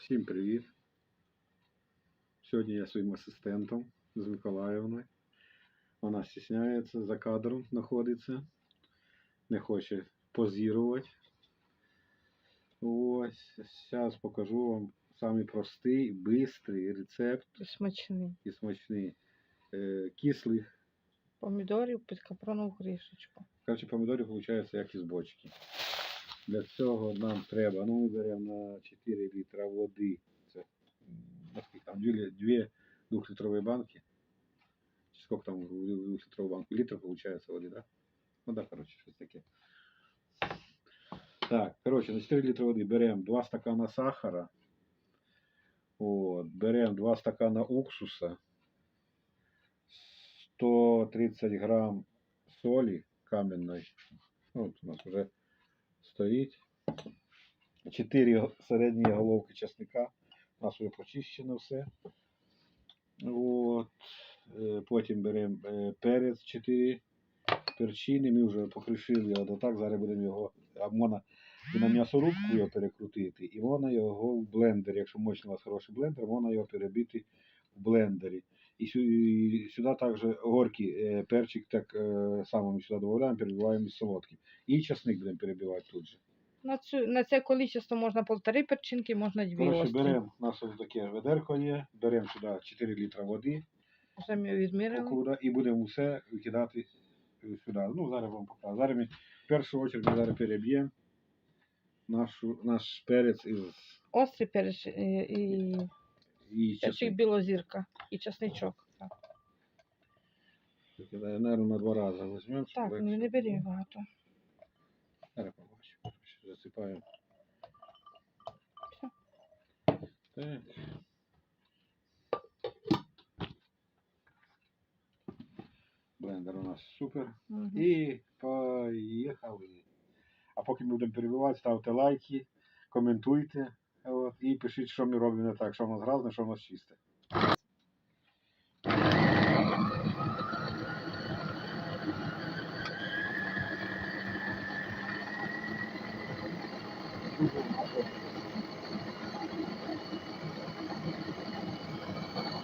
Всім привіт. Сьогодні я своїм асистентом з Миколаївною. Вона стісняється, за кадром знаходиться, не хоче позірувати. Ось, зараз покажу вам самий простий, бистрий рецепт Смачний. і смачний е, кислих. Помідорів під капронову кришечку. Коротше, помідорів виходить як із бочки. Для цього нам треба, ну ми беремо на 4 літра води. Це м, наскільки там 2, 2 двухлітрові банки. Чи скільки там в двухлітрову банку? Літр виходить води, да? Ну да, коротше, щось таке. Так, коротше, на 4 літри води беремо 2 стакана сахара. От, беремо 2 стакана уксуса. 130 грам солі каменної. От у нас вже стоїть. Чотири середні головки часника. У нас вже почищено все. От. Е, Потім беремо е, перець 4 перчини. Ми вже покришили його так. Зараз будемо його можна на м'ясорубку його перекрутити, і можна його в блендері, якщо мощний у вас хороший блендер, можна його перебити в блендері. І сю- і сюди також горький е, перчик так е, само ми сюди додаємо, перебиваємо із солодким. І часник будемо перебивати тут же. На, цю, на це количество можна полтори перчинки, можна дві Коротше, острі. беремо, у нас ось таке ведерко є, беремо сюди 4 літра води, ми відміряли. покуда, і будемо все викидати е, сюди. Ну, зараз вам покажу. Зараз ми в першу чергу ми зараз переб'ємо нашу, наш перець із Острий перець і, і і часник. білозірка, і часничок. Так, Викидаю, наверное, на два рази візьмемо. так ну, не бери багато. Зараз. Коротше, Засипаємо. Так. Блендер у нас супер. Мгм. І поїхали. А поки ми будемо перебивати, ставте лайки, коментуйте. От, і пишіть, що ми робимо не так, що в нас грязне, що в нас чисте.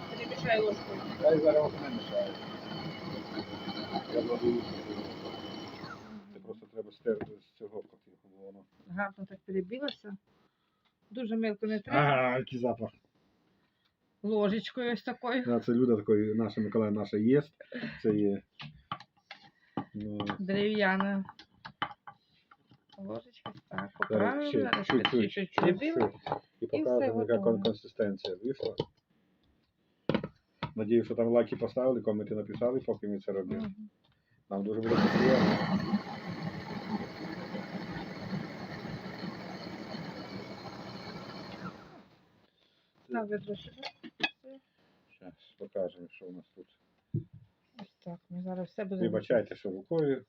Перемішай ложкою. Я зараз не мішаю. Я владую. Це просто треба стерти з цього бо воно. Гарно так перебилося. Дуже мелко не треба. А, який запах. Ложечкою ось такою. Да, це Люда такої, наша Миколаїв наша єсть. Це є. Ну, Дерев'яна. Ложечка. Так, зараз поправимо. ще Зараз чуть-чуть. чуть-чуть перебила. І все показуємо, яка готово. кон- консистенція вийшла. Надію, що там лайки поставили, коменти написали, поки ми це робимо. Мгм. Нам дуже буде приємно. Так, ведро. Зараз покажемо, що у нас тут. Ось так. Ми зараз все будемо. Вибачайте, що рукою.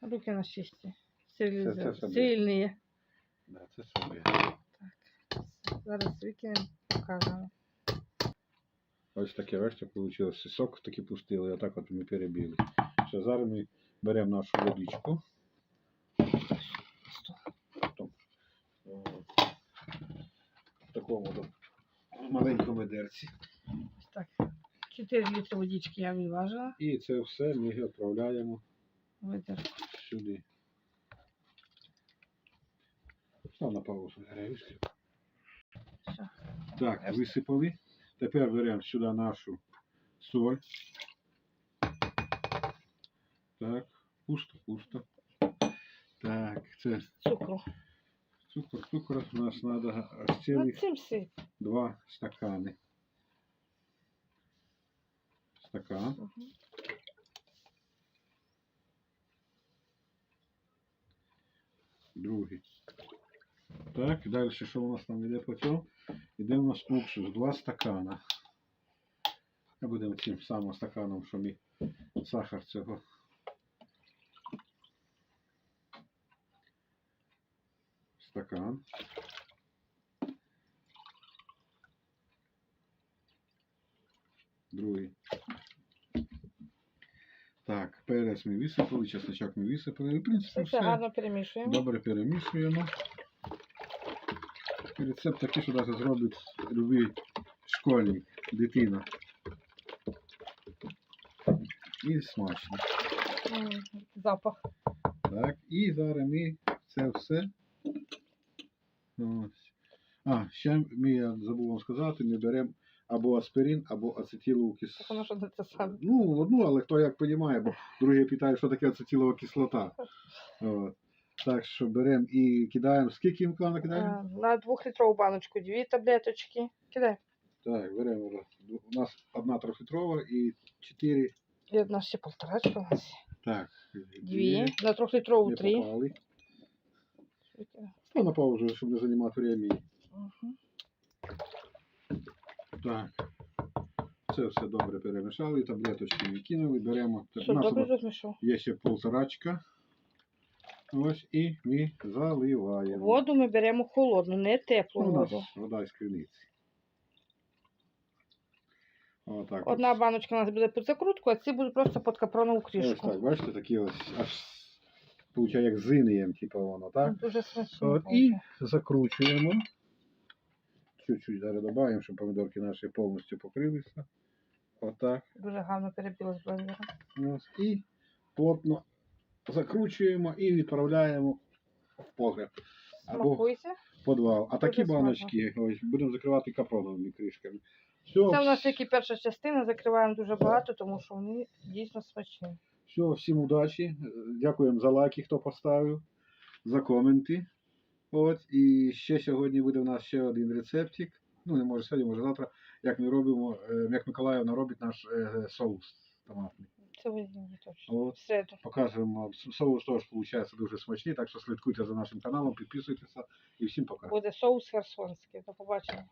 Руки на чисті. Сильні. Це- це. Сильні. Да, це собі. Зараз викинемо, покажемо. Ось таке, бачите, вийшло. Сок таки пустили, і отак от ми перебили. Все, зараз ми беремо нашу водичку. В такому маленькому ведерці. Ось так. 4 літри водички я виважила. І це все ми відправляємо Витер. сюди. Став на паузу. Все. Так, висипали. Тепер беремо сюди нашу соль. Так, пусто, пусто. Так, це Цукру. Цукор. Цукор у нас треба аж цілих два стакани. Стакан. Другий. Так, далі що у нас там йде потім? Іде у нас уксус, два стакана. Ми будемо цим самим стаканом, що ми сахар цього. Стакан. Другий. Так, перець ми висипали, чесночок ми висипали. І, в принципі, все все. гарно перемішуємо. Добре перемішуємо. Рецепт такий, що навіть зробить любий школьник, дитина. І смачно. Запах. Так, і зараз ми це все. Ось. А, ще ми, я забув вам сказати, ми беремо або аспирин, або ацетилову кислоту. що саме. Ну, одну, але хто як розуміє, бо другі питають, що таке ацетилова кислота. От. Так що беремо і кидаємо. Скільки мкана кидаємо? Е, На двохлітрову баночку дві таблеточки. Кидай. Так, беремо. У нас одна трьохлітрова і чотири. І одна ще полторачка у нас. Так. Дві. На трьохлітрову три. попали. Ну, на паузу, щоб не займати времени. Мгм. Так. Це все добре перемішали, таблеточки ми кинули, беремо. Що, добре розмішав? є ще полторачка. Ось і ми заливаємо. Воду ми беремо холодну, не теплу Ну, воду. вода із криниці. Отак. Одна ось. баночка у нас буде під закрутку, а ці будуть просто під капронову Ось так, бачите, такі ось аж получає як з інеєм, типу воно, так? Дуже смачно. От, і закручуємо. Чуть-чуть зараз додаємо, щоб помідорки наші повністю покрилися. Отак. Дуже гарно перебіло з блендером. Ось. І плотно закручуємо і відправляємо в погреб. Або Смакуйся. в підвал. А такі смачно. баночки ось, будемо закривати капроновими кришками. Все, Це у нас тільки перша частина, закриваємо дуже багато, тому що вони дійсно смачні. Все, всім удачі. Е, Дякуємо за лайки, хто поставив, за коменти. От, і ще сьогодні буде у нас ще один рецептик. Ну, не може сьогодні, може завтра, як ми робимо, е, як Миколаївна робить наш е, соус томатний. Це не точно. От. В середу. Покажемо, соус теж виходить дуже смачний, так що слідкуйте за нашим каналом, підписуйтеся і всім пока. Буде соус херсонський. До побачення.